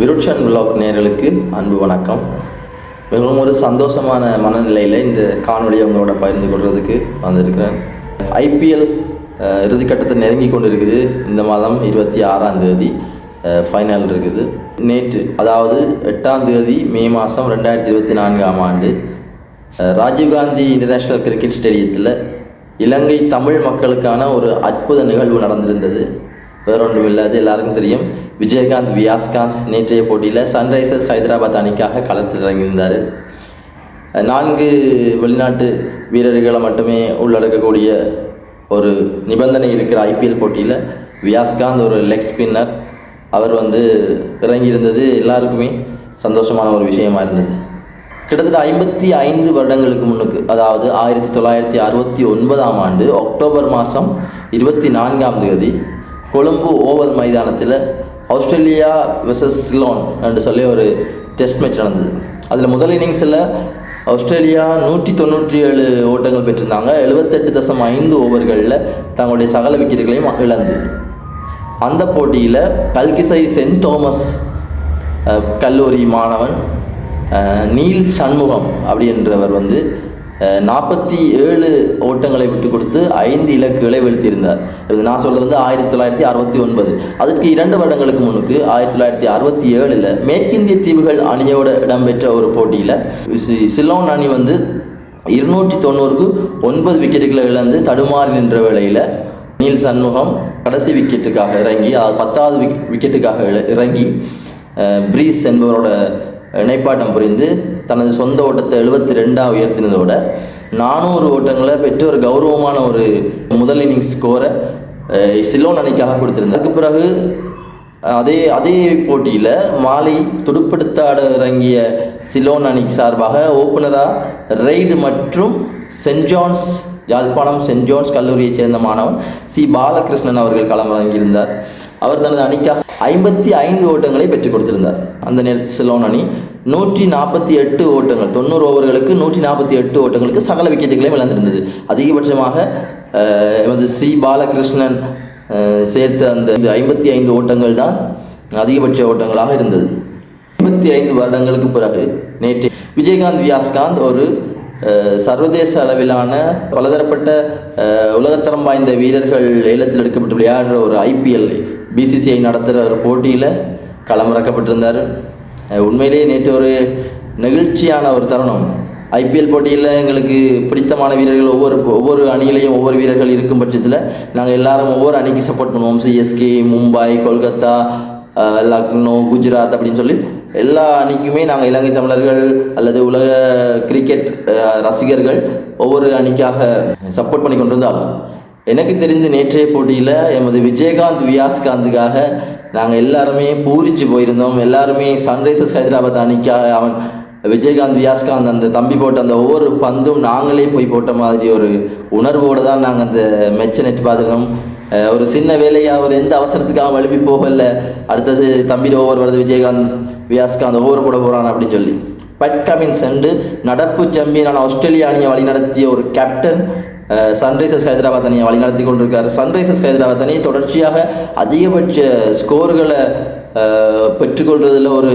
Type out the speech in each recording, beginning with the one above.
விருட்சன் vlog நேர்களுக்கு அன்பு வணக்கம். மிகவும் ஒரு சந்தோஷமான மனநிலையில் இந்த காணொளியை உங்களோட பகிர்ந்து கொள்வதுக்கு வந்திருக்கிறேன். ஐபிஎல் இறுதிக்கட்டத்தை நெருங்கி கொண்டு இருக்குது இந்த மாதம் இருபத்தி ஆறாம் தேதி ஃபைனல் இருக்குது. நேற்று அதாவது எட்டாம் தேதி மே மாதம் ரெண்டாயிரத்தி இருபத்தி நான்காம் ஆண்டு ராஜீவ்காந்தி இன்டர்நேஷ்னல் கிரிக்கெட் ஸ்டேடியத்தில் இலங்கை தமிழ் மக்களுக்கான ஒரு அற்புத நிகழ்வு நடந்திருந்தது. வேற ஒன்றும் இல்லாது எல்லாருக்கும் தெரியும். விஜயகாந்த் வியாஸ்காந்த் நேற்றைய போட்டியில் சன்ரைசர்ஸ் ஹைதராபாத் அணிக்காக களத்தில் இறங்கியிருந்தார் நான்கு வெளிநாட்டு வீரர்களை மட்டுமே உள்ளடக்கக்கூடிய ஒரு நிபந்தனை இருக்கிற ஐபிஎல் போட்டியில் வியாஸ்காந்த் ஒரு லெக் ஸ்பின்னர் அவர் வந்து இறங்கியிருந்தது எல்லாருக்குமே சந்தோஷமான ஒரு விஷயமா இருந்தது. கிட்டத்தட்ட ஐம்பத்தி ஐந்து வருடங்களுக்கு முன்னுக்கு அதாவது ஆயிரத்தி தொள்ளாயிரத்தி அறுபத்தி ஒன்பதாம் ஆண்டு அக்டோபர் மாதம் இருபத்தி நான்காம் தேதி கொழும்பு ஓவல் மைதானத்தில் ஆஸ்திரேலியா வெர்சஸ் சிலோன் என்று சொல்லி ஒரு டெஸ்ட் மேட்ச் நடந்தது. அதில் முதல் இன்னிங்ஸில் ஆஸ்திரேலியா நூற்றி தொண்ணூற்றி ஏழு ஓட்டங்கள் பெற்றிருந்தாங்க. எழுபத்தெட்டு தசம் ஐந்து ஓவர்களில் தங்களுடைய சகல விக்கெட்டுகளையும் இழந்து. அந்த போட்டியில் கல்கிசை சென்ட் தோமஸ் கல்லூரி மாணவன் நீல் சண்முகம் அப்படின்றவர் வந்து நாற்பத்தி ஏழு ஓட்டங்களை விட்டு கொடுத்து ஐந்து இலக்குகளை வீழ்த்தியிருந்தார். இது நான் சொல்றது வந்து ஆயிரத்தி தொள்ளாயிரத்தி அறுபத்தி ஒன்பது. அதுக்கு இரண்டு வருடங்களுக்கு முன்னுக்கு ஆயிரத்தி தொள்ளாயிரத்தி அறுபத்தி ஏழில் மேற்கிந்திய தீவுகள் அணியோட இடம்பெற்ற ஒரு போட்டியில் சிலோன் அணி வந்து இருநூற்றி தொண்ணூறுக்கு ஒன்பது விக்கெட்டுகளை இழந்து தடுமாறி நின்ற வேளையில் நீல் சண்முகம் கடைசி விக்கெட்டுக்காக இறங்கி பத்தாவது விக் விக்கெட்டுக்காக இற- இறங்கி பிரீஸ் என்பவரோட இணைப்பாட்டம் புரிந்து தனது சொந்த ஓட்டத்தை எழுபத்தி ரெண்டாக உயர்த்தினதோட நானூறு ஓட்டங்களை பெற்று ஒரு கௌரவமான ஒரு முதல் இன்னிங்ஸ் ஸ்கோரை சிலோன் அணிக்காக கொடுத்திருந்தார். அதுக்கு பிறகு அதே அதே போட்டியில் மாலை துடுப்படுத்தாட இறங்கிய சிலோன் அணிக்கு சார்பாக ஓப்பனராக ரெய்டு மற்றும் St John's Yazhpanam St John's கல்லூரியைச் சேர்ந்த மாணவன் சி. பாலகிருஷ்ணன் அவர்கள் களமிறங்கியிருந்தார். அவர் தனது அணிக்காக ஐம்பத்தி ஐந்து ஓட்டங்களை பெற்றுக் கொடுத்திருந்தார். அந்த நேரத்தில் சிலோன் அணி நூற்றி நாற்பத்தி எட்டு ஓட்டங்கள் தொண்ணூறு ஓவர்களுக்கு நூற்றி நாற்பத்தி எட்டு ஓட்டங்களுக்கு சகல விக்கெட்டுகளையும் இழந்திருந்தது. அதிகபட்சமாக வந்து சி. பாலகிருஷ்ணன் சேர்த்த அந்த ஐம்பத்தி ஐந்து ஓட்டங்கள் தான் அதிகபட்ச ஓட்டங்களாக இருந்தது. ஐம்பத்தி ஐந்து வருடங்களுக்கு பிறகு நேற்று விஜயகாந்த் வியாஸ்காந்த் ஒரு சர்வதேச அளவிலான பலதரப்பட்ட உலகத்தரம் வாய்ந்த வீரர்கள் ஏலத்தில் எடுக்கப்பட்டு விளையாடுற ஒரு ஐபிஎல் பிசிசிஐ நடத்துகிற ஒரு போட்டியில் களமிறக்கப்பட்டிருந்தார். உண்மையிலேயே நேற்று ஒரு நெகிழ்ச்சியான ஒரு தருணம். ஐபிஎல் போட்டியில் எங்களுக்கு பிடித்தமான வீரர்கள் ஒவ்வொரு ஒவ்வொரு அணியிலையும் ஒவ்வொரு வீரர்கள் இருக்கும் பட்சத்தில் நாங்கள் எல்லாரும் ஒவ்வொரு அணிக்கு சப்போர்ட் பண்ணுவோம். சிஎஸ்கே மும்பை கொல்கத்தா லக்னோ குஜராத் அப்படின்னு சொல்லி எல்லா அணிக்குமே நாங்கள் இலங்கை தமிழர்கள் அல்லது உலக கிரிக்கெட் ரசிகர்கள் ஒவ்வொரு அணிக்காக சப்போர்ட் பண்ணி கொண்டிருந்தாலும் எனக்கு தெரிந்து நேற்றைய போட்டியில் எமது விஜயகாந்த் வியாஸ்காந்துக்காக நாங்கள் எல்லாருமே பூரிச்சு போயிருந்தோம். எல்லாருமே சன்ரைசர்ஸ் ஹைதராபாத் அணிக்காக அவன் விஜயகாந்த் வியாஸ்காந்த் அந்த தம்பி போட்ட அந்த ஒவ்வொரு பந்தும் நாங்களே போய் போட்ட மாதிரி ஒரு உணர்வோடு தான் நாங்கள் அந்த மெச்ச நெட்டு பார்த்துருக்கோம் ஒரு சின்ன வேலையை அவர் எந்த அவசரத்துக்காகவும் எழுப்பி போகல. அடுத்தது தம்பியில் ஓவர் வருது விஜயகாந்த் வியாஸ்காந்த் ஓவர் போட போகிறான் அப்படின்னு சொல்லி. பட் கமின்ஸ் அண்டு நடப்பு சாம்பியனான ஆஸ்திரேலிய அணியை வழிநடத்திய ஒரு கேப்டன் சன்ரைசர்ஸ் ஹைதராபாத் அணியை வழிநடத்தி கொண்டிருக்கார். சன்ரைசர்ஸ் ஹைதராபாத் அணி தொடர்ச்சியாக அதிகபட்ச ஸ்கோர்களை அஹ், பெற்றுக்கொள்றதுல ஒரு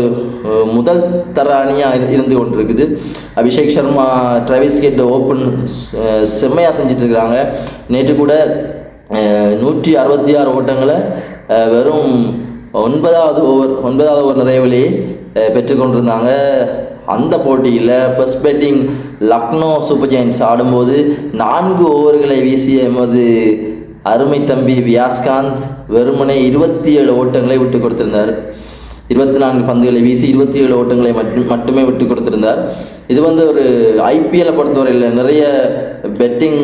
முதல் தர அணியாக இருந்து கொண்டிருக்குது. அபிஷேக் சர்மா டிராவிஸ் கேட் ஓப்பன் செம்மையாக செஞ்சிட்ருக்கிறாங்க நேற்று கூட நூற்றி அறுபத்தி ஆறு ஓட்டங்களை வெறும் ஒன்பதாவது ஓவர் ஒன்பதாவது ஓவர் நிறைவிலேயே பெற்றுக்கொண்டிருந்தாங்க. அந்த போட்டியில் first batting Lucknow super giants ஆடும்போது நான்கு ஓவர்களை வீசிய எமது அருமை தம்பி வியாஸ்காந்த் வெறுமனே இருபத்தி ஏழு ஓட்டங்களை விட்டு கொடுத்திருந்தார். இருபத்தி நான்கு பந்துகளை வீசி இருபத்தி ஏழு ஓட்டங்களை மட்டும் மட்டுமே விட்டு கொடுத்திருந்தார். இது வந்து ஒரு ஐபிஎல்லை பொறுத்தவரையில் நிறைய பெட்டிங்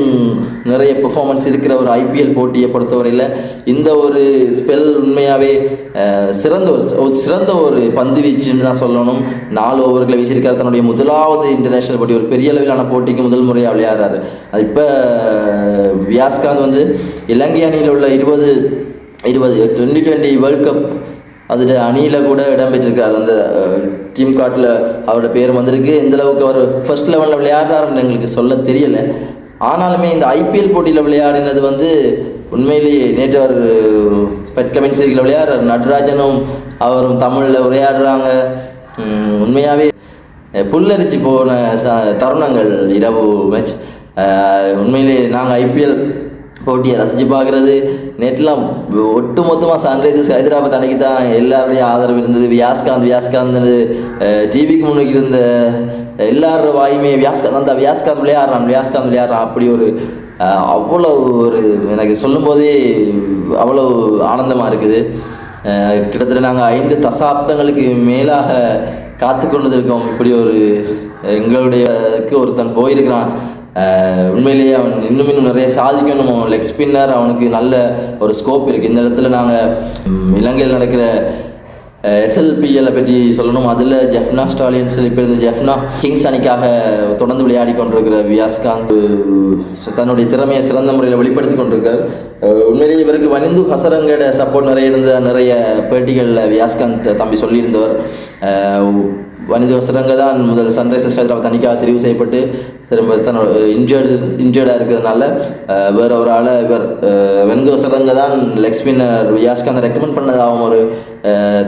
நிறைய பெர்ஃபார்மன்ஸ் இருக்கிற ஒரு ஐபிஎல் போட்டியை பொறுத்தவரையில் இந்த ஒரு ஸ்பெல் உண்மையாகவே சிறந்த ஒரு ஒரு சிறந்த ஒரு பந்து வீச்சுன்னு தான் சொல்லணும். நாலு ஓவர்களை வீசியிருக்கார் தன்னுடைய முதலாவது இன்டர்நேஷனல் போட்டி ஒரு பெரிய அளவிலான போட்டிக்கு முதல் முறையாக விளையாடுறாரு. அது இப்போ வியாஸ்காந்த் வந்து இலங்கை அணியில் உள்ள இருபது இருபது டுவெண்ட்டி டுவெண்ட்டி வேர்ல்ட் கப் அதில் அணியில் கூட இடம்பெற்றிருக்கிறார். அந்த டீம் கார்ட்டில் அவரோட பேர் வந்திருக்கு. எந்தளவுக்கு அவர் ஃபர்ஸ்ட் லெவலில் விளையாடுறாருன்னு எங்களுக்கு சொல்ல தெரியலை. ஆனாலுமே இந்த ஐபிஎல் போட்டியில் விளையாடினது வந்து உண்மையிலேயே நேற்று அவர் பெட் கமெண்ட் சீரியில் விளையாடுறார். நடராஜனும் அவரும் தமிழில் உரையாடுறாங்க. உண்மையாகவே புல்லரிச்சு போன ச தருணங்கள் இரவு மேட்ச் உண்மையிலே நாங்கள் ஐபிஎல் போட்டியை ரசித்து பார்க்குறது. நேற்றுலாம் ஒட்டு மொத்தமாக சன்ரைசர்ஸ் ஹைதராபாத் அன்னைக்கு தான் எல்லாருடைய ஆதரவு இருந்தது. வியாஸ்காந்த் வியாஸ்காந்த் டிவிக்கு முன்னுக்கு இருந்த எல்லாரோட வாயுமே வியாஸ்காந்த் அந்த வியாஸ்காந்த் விளையாடுறான் வியாஸ்காந்த் விளையாடுறான். அப்படி ஒரு அவ்வளோ ஒரு எனக்கு சொல்லும்போதே அவ்வளோ ஆனந்தமாக இருக்குது. கிட்டத்தட்ட நாங்கள் ஐந்து தசாப்தங்களுக்கு மேலாக காத்து கொண்டு இருக்கோம் இப்படி ஒரு எங்களுடையக்கு ஒருத்தன் போயிருக்கிறான். உண்மையிலேயே அவன் இன்னும் இன்னும் நிறைய சாதிக்கணும். லெக் ஸ்பின்னர் அவனுக்கு நல்ல ஒரு ஸ்கோப் இருக்குது இந்த இடத்துல நாங்கள் இலங்கையில் நடக்கிற எஸ்எல்பிஎல்லை பற்றி சொல்லணும். அதில் ஜெஃப்னா ஸ்டாலியன்ஸ் இப்போ இருந்த ஜெஃப்னா கிங்ஸ் அணிக்காக தொடர்ந்து விளையாடி கொண்டிருக்கிற வியாஸ்காந்த் தன்னுடைய திறமையை சிறந்த முறையில் வெளிப்படுத்தி கொண்டிருக்கார். உண்மையிலேயே இவருக்கு வனிந்து ஹசரங்கட சப்போர்ட் நிறைய இருந்த நிறைய பேட்டிகளில் வியாஸ்காந்த் தம்பி சொல்லியிருந்தவர். வனிது வசரங்க தான் முதல் சன்ரைசர்ஸ் ஹைதராபாத் அணிக்காக தெரிவு செய்யப்பட்டு திரும்ப தன்னோட இன்ஜர்டு இன்ஜர்டாக இருக்கிறதுனால வேற ஒரு ஆளை இவர் அஹ், வசரங்க தான் லெக் ஸ்பின்னர் வியாஸ்காந்த் ரெக்கமெண்ட் பண்ணதாகவும் ஒரு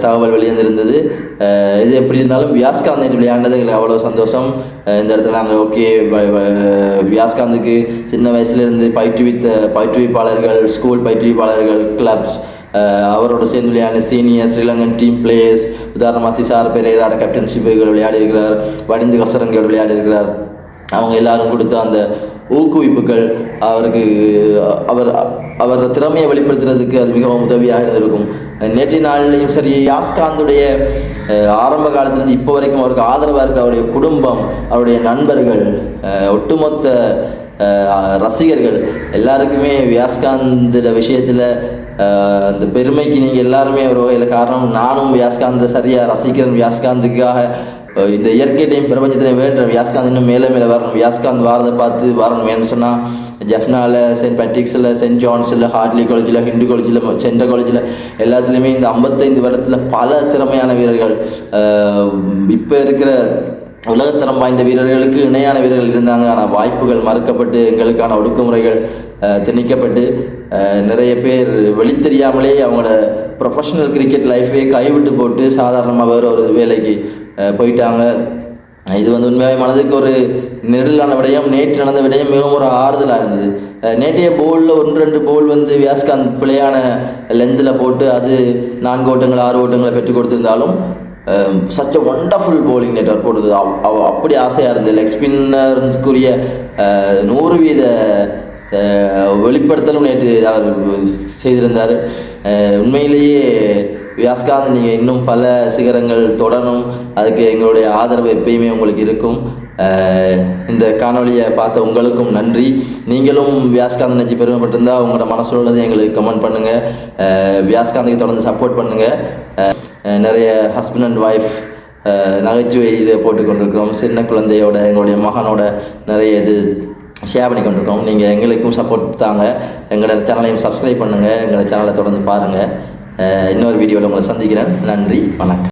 தகவல் வெளியிருந்திருந்தது இது எப்படி இருந்தாலும் வியாஸ்காந்த் நேற்று விளையாண்டது எங்களுக்கு அவ்வளோ சந்தோஷம். இந்த இடத்துல நாங்கள் ஓகே வியாஸ்காந்துக்கு சின்ன வயசுலேருந்து பயிற்றுவித்த பயிற்றுவிப்பாளர்கள் ஸ்கூல் பயிற்றுவிப்பாளர்கள் கிளப்ஸ் அவரோட சேர்ந்து விளையாடின சீனியர் ஸ்ரீலங்கன் டீம் பிளேயர்ஸ் உதாரணமாக திசார் பெரேராட கேப்டன்ஷிப்புகள் விளையாடி இருக்கிறார் வடிந்து கசரங்கோடு விளையாடி இருக்கிறார் அவங்க எல்லாரும் கொடுத்த அந்த ஊக்குவிப்புகள் அவருக்கு அவர் அவர் திறமையை வெளிப்படுத்துறதுக்கு அது மிகவும் உதவியாக இருந்திருக்கும். நேற்றைய நாளிலையும் சரி யாஸ்காந்துடைய ஆரம்ப காலத்திலிருந்து இப்போ வரைக்கும் அவருக்கு ஆதரவாக இருக்க அவருடைய குடும்பம் அவருடைய நண்பர்கள் ஒட்டுமொத்த ரசிகர்கள். எல்லாருக்குமே வியாஸ்காந்த விஷயத்தில் அந்த பெருமைக்கு நீங்கள் எல்லாருமே ஒரு வகையில் காரணம். நானும் வியாஸ்காந்த சரியாக ரசிக்கிறேன். வியாஸ்காந்துக்காக இந்த இயற்கை பிரபஞ்சத்திலையும் பிரபஞ்சத்தில் வேண்டுறேன். வியாஸ்காந்த் இன்னும் மேலே மேலே வரணும். வியாஸ்காந்த் வாரதை பார்த்து வரணும். ஏன்னு சொன்னால் ஜெஃப்னாவில் சென்ட் பேட்ரிக்ஸில் சென்ட் ஜான்ஸில் ஹார்ட்லி காலேஜில் ஹிண்டு காலேஜில் சென்ட காலேஜில் எல்லாத்துலேயுமே இந்த ஐம்பத்தைந்து வருடத்தில் பல திறமையான வீரர்கள் இப்போ இருக்கிற உலகத்தரம் வாய்ந்த வீரர்களுக்கு இணையான வீரர்கள் இருந்தாங்க. ஆனால் வாய்ப்புகள் மறுக்கப்பட்டு எங்களுக்கான ஒடுக்குமுறைகள் திணிக்கப்பட்டு நிறைய பேர் வெளித்தெரியாமலே அவங்களோட ப்ரொஃபஷனல் கிரிக்கெட் லைஃபே கைவிட்டு போட்டு சாதாரணமாக வேறு ஒரு வேலைக்கு போயிட்டாங்க. இது வந்து உண்மையாகவே மனதுக்கு ஒரு நெருளான விடயம். நேற்று நடந்த விடயம் மிகவும் ஒரு ஆறுதலாக இருந்தது. நேற்றைய போலில் ஒன்று ரெண்டு போல் வந்து வியாஸ்காந்த் பிழையான லெந்தில் போட்டு அது நான்கு ஓட்டங்கள் ஆறு ஓட்டங்களை பெற்றுக் கொடுத்திருந்தாலும் such a wonderful bowling network போடுது. அவ்- அப்படி ஆசையாக இருந்தது லெக் ஸ்பின்னருக்குரிய uh, நூறு வீத uh, வெளிப்படுத்தலும் நேற்று அவர் செய்திருந்தார். Uh, உண்மையிலேயே வியாஸ்காந்த் நீங்கள் இன்னும் பல சிகரங்கள் தொடரும் அதுக்கு எங்களுடைய ஆதரவு எப்பயுமே உங்களுக்கு இருக்கும். இந்த காணொளியை பார்த்த உங்களுக்கும் நன்றி. நீங்களும் வியாஸ்காந்த் நினச்சி பெருமைப்பட்டிருந்தால் உங்களோட மனசில் உள்ளதை எங்களுக்கு கமெண்ட் பண்ணுங்கள் வியாஸ்காந்துக்கு தொடர்ந்து சப்போர்ட் பண்ணுங்கள் நிறைய ஹஸ்பண்ட் அண்ட் ஒய்ஃப் நகைச்சுவை இதை போட்டுக்கொண்டிருக்கிறோம் சின்ன குழந்தையோட எங்களுடைய மகனோட நிறைய இது ஷேர் பண்ணி கொண்டிருக்கோம் நீங்கள் எங்களுக்கும் சப்போர்ட் தாங்க. எங்களோட சேனலையும் சப்ஸ்கிரைப் பண்ணுங்கள் எங்களோட சேனலை தொடர்ந்து பாருங்கள் இன்னொரு வீடியோவில் உங்களை சந்திக்கிறேன். நன்றி. வணக்கம்.